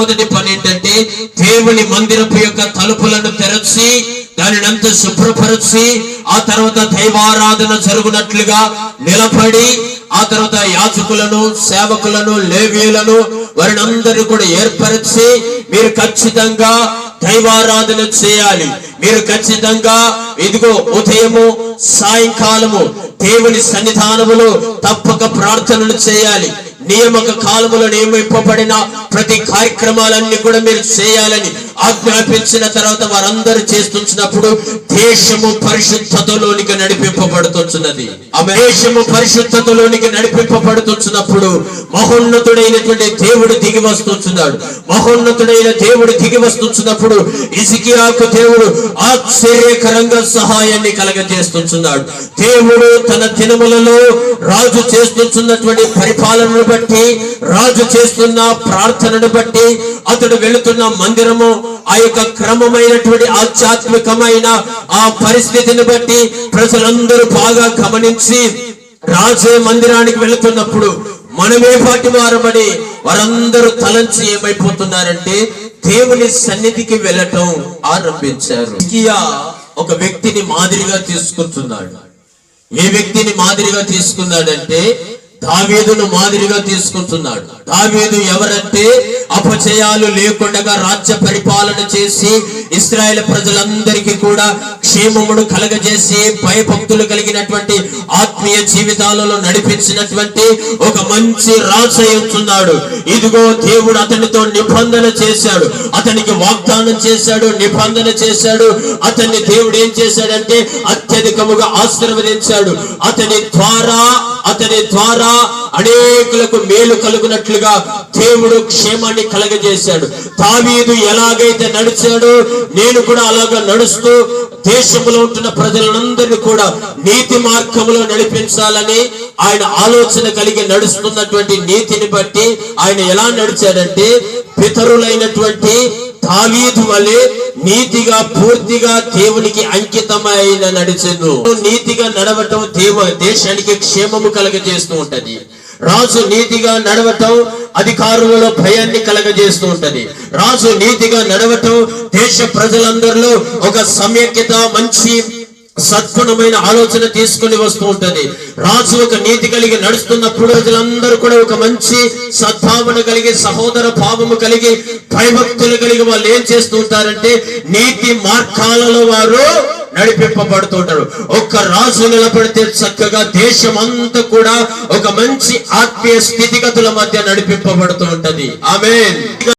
మొట్టమొదటి పని ఏంటంటే దేవుని మందిరపు యొక్క తలుపులను తెరచి దానిని అంతా శుభ్రపరచి ఆ తర్వాత దైవారాధన జరుగునట్లుగా నిలబడి ఆ తర్వాత యాజకులను సేవకులను లేవీలను వారిని అందరూ కూడా ఏర్పరిచి మీరు ఖచ్చితంగా దైవారాధన చేయాలి. మీరు ఖచ్చితంగా ఇదిగో ఉదయము సాయంకాలము దేవుని సన్నిధానములో తప్పక ప్రార్థనలు చేయాలి. నియమక కాలములో నియమింపబడిన ప్రతి కార్యక్రమాలన్నీ కూడా మీరు చేయాలని ఆజ్ఞాపించిన తర్వాత వారందరూ చేస్తున్నప్పుడు దేశము పరిశుద్ధతలోనికి నడిపింపబడుతున్నది ఆమె దేశము పరిశుద్ధతలోనికి నడిపింపబడుతున్నప్పుడు మహోన్నతుడైనటువంటి దేవుడు దిగి వస్తున్నాడు మహోన్నతుడైన దేవుడు దిగి వస్తున్నప్పుడు ఇసికియాకు దేవుడు ఆశ్చర్యకరంగా సహాయాన్ని కలగజేస్తున్నాడు దేవుడు తన దినములలో రాజు చేస్తున్నటువంటి పరిపాలనను బట్టి రాజు చేస్తున్న ప్రార్థనను బట్టి అతడు వెళుతున్న మందిరము ఆ యొక్క క్రమమైనటువంటి ఆధ్యాత్మికమైన ఆ పరిస్థితిని బట్టి ప్రజలందరూ బాగా గమనించి రాజే మందిరానికి వెళుతున్నప్పుడు మనమే పాటి వారమని వారందరూ తలంచి ఏమైపోతున్నారంటే దేవుని సన్నిధికి వెళ్ళటం ఆరంభించారు. ఒక వ్యక్తిని మాదిరిగా తీసుకుంటున్నాడు. ఏ వ్యక్తిని మాదిరిగా తీసుకున్నాడంటే దావీదును మాదిరిగా తీసుకుంటున్నాడు. దావీదు ఎవరంటే అపచయాలు లేకుండా రాజ్య పరిపాలన చేసి ఇస్రాయేల్ ప్రజలందరికీ కూడా క్షేమమును కలగజేసి భయభక్తులు కలిగినటువంటి ఆత్మీయ జీవితాలలో నడిపించినటువంటి ఒక మంచి రాజు అయి ఇదిగో దేవుడు అతనితో నిబంధన చేశాడు. అతనికి వాగ్దానం చేశాడు నిబంధన చేశాడు. అతన్ని దేవుడు ఏం చేశాడంటే అత్యధికముగా ఆశీర్వదించాడు. అతని ద్వారా అతని ద్వారా అనేకులకు మేలు కలుగునట్లుగా దేవుడు క్షేమాన్ని కలగజేశాడు. తావీదు ఎలాగైతే నడిచాడో నేను కూడా అలాగా నడుస్తూ దేశంలో ఉంటున్న ప్రజలందరినీ కూడా నీతి మార్గంలో నడిపించాలని ఆయన ఆలోచన కలిగి నడుస్తున్నటువంటి నీతిని బట్టి ఆయన ఎలా నడిచాడంటే పితరులైనటువంటి తావీదు వలె నీతిగా పూర్తిగా దేవునికి అంకితమైన నడిచెను. నీతిగా నడవటం దేవ దేశానికి క్షేమము కలగజేస్తూ ఉంటది. రాజు నీతిగా నడవటం అధికారులలో భయాన్ని కలగజేస్తూ ఉంటది. రాజు నీతిగా నడవటం దేశ ప్రజలందరిలో ఒక సమైక్యత మంచి సద్గుణమైన ఆలోచన తీసుకుని వస్తూ ఉంటది. రాజు ఒక నీతి కలిగి నడుస్తున్నప్పుడు ప్రజలందరూ కూడా ఒక మంచి సద్భావన కలిగి సహోదర భావము కలిగి భయభక్తులు కలిగి వాళ్ళు ఏం చేస్తూ ఉంటారంటే నీతి మార్గాలలో వారు నడిపింపబడుతుంటారు. ఒక్క రాజు నిలబడితే చక్కగా దేశం అంతా కూడా ఒక మంచి ఆత్మీయ స్థితిగతుల మధ్య నడిపింపబడుతూ ఉంటది. ఆమె